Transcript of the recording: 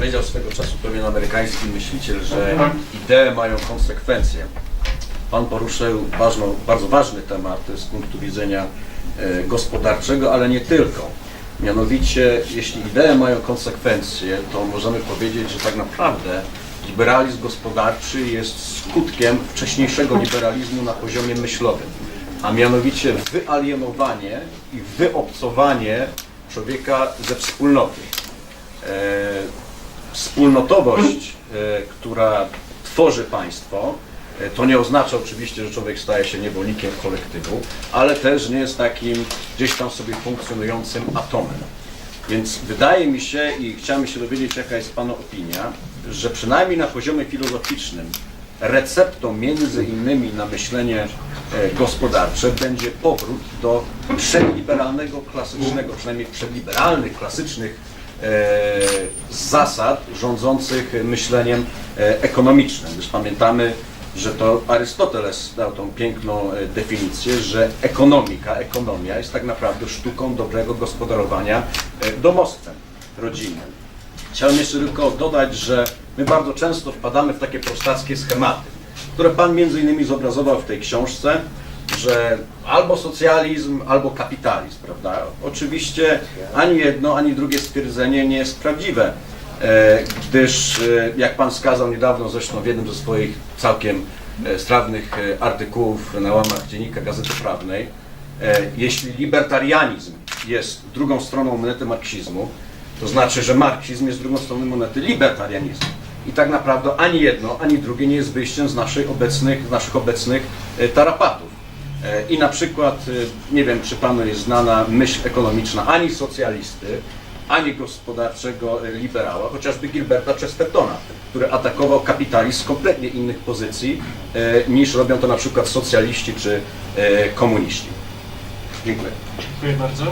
Powiedział swego czasu pewien amerykański myśliciel, że idee mają konsekwencje. Pan poruszył ważną, bardzo ważny temat z punktu widzenia e, gospodarczego, ale nie tylko. Mianowicie, jeśli idee mają konsekwencje, to możemy powiedzieć, że tak naprawdę liberalizm gospodarczy jest skutkiem wcześniejszego liberalizmu na poziomie myślowym, a mianowicie wyalienowanie i wyobcowanie człowieka ze wspólnoty. Wspólnotowość, e, która tworzy państwo, e, to nie oznacza oczywiście, że człowiek staje się niewolnikiem kolektywu, ale też nie jest takim gdzieś tam sobie funkcjonującym atomem. Więc wydaje mi się i chciałem się dowiedzieć, jaka jest Pana opinia, że przynajmniej na poziomie filozoficznym receptą między innymi na myślenie e, gospodarcze będzie powrót do przedliberalnego, klasycznego, przynajmniej przedliberalnych, klasycznych zasad rządzących myśleniem e, ekonomicznym. Już pamiętamy, że to Arystoteles dał tą piękną e, definicję, że ekonomika, ekonomia jest tak naprawdę sztuką dobrego gospodarowania e, domostwem rodzinnym. Chciałem jeszcze tylko dodać, że my bardzo często wpadamy w takie prostackie schematy, które Pan między innymi zobrazował w tej książce, że albo socjalizm, albo kapitalizm, prawda? Oczywiście ani jedno, ani drugie stwierdzenie nie jest prawdziwe, e, gdyż, e, jak Pan wskazał niedawno zresztą w jednym ze swoich całkiem e, strawnych artykułów na łamach Dziennika Gazety Prawnej, jeśli libertarianizm jest drugą stroną monety marksizmu, to znaczy, że marksizm jest drugą stroną monety libertarianizmu. I tak naprawdę ani jedno, ani drugie nie jest wyjściem z naszych obecnych, z naszych obecnych tarapatów. I na przykład, e, nie wiem, czy panu jest znana myśl ekonomiczna ani socjalisty, ani gospodarczego e, liberała, chociażby Gilberta Chestertona, który atakował kapitalizm z kompletnie innych pozycji e, niż robią to na przykład socjaliści czy komuniści. Dziękuję. Dziękuję bardzo.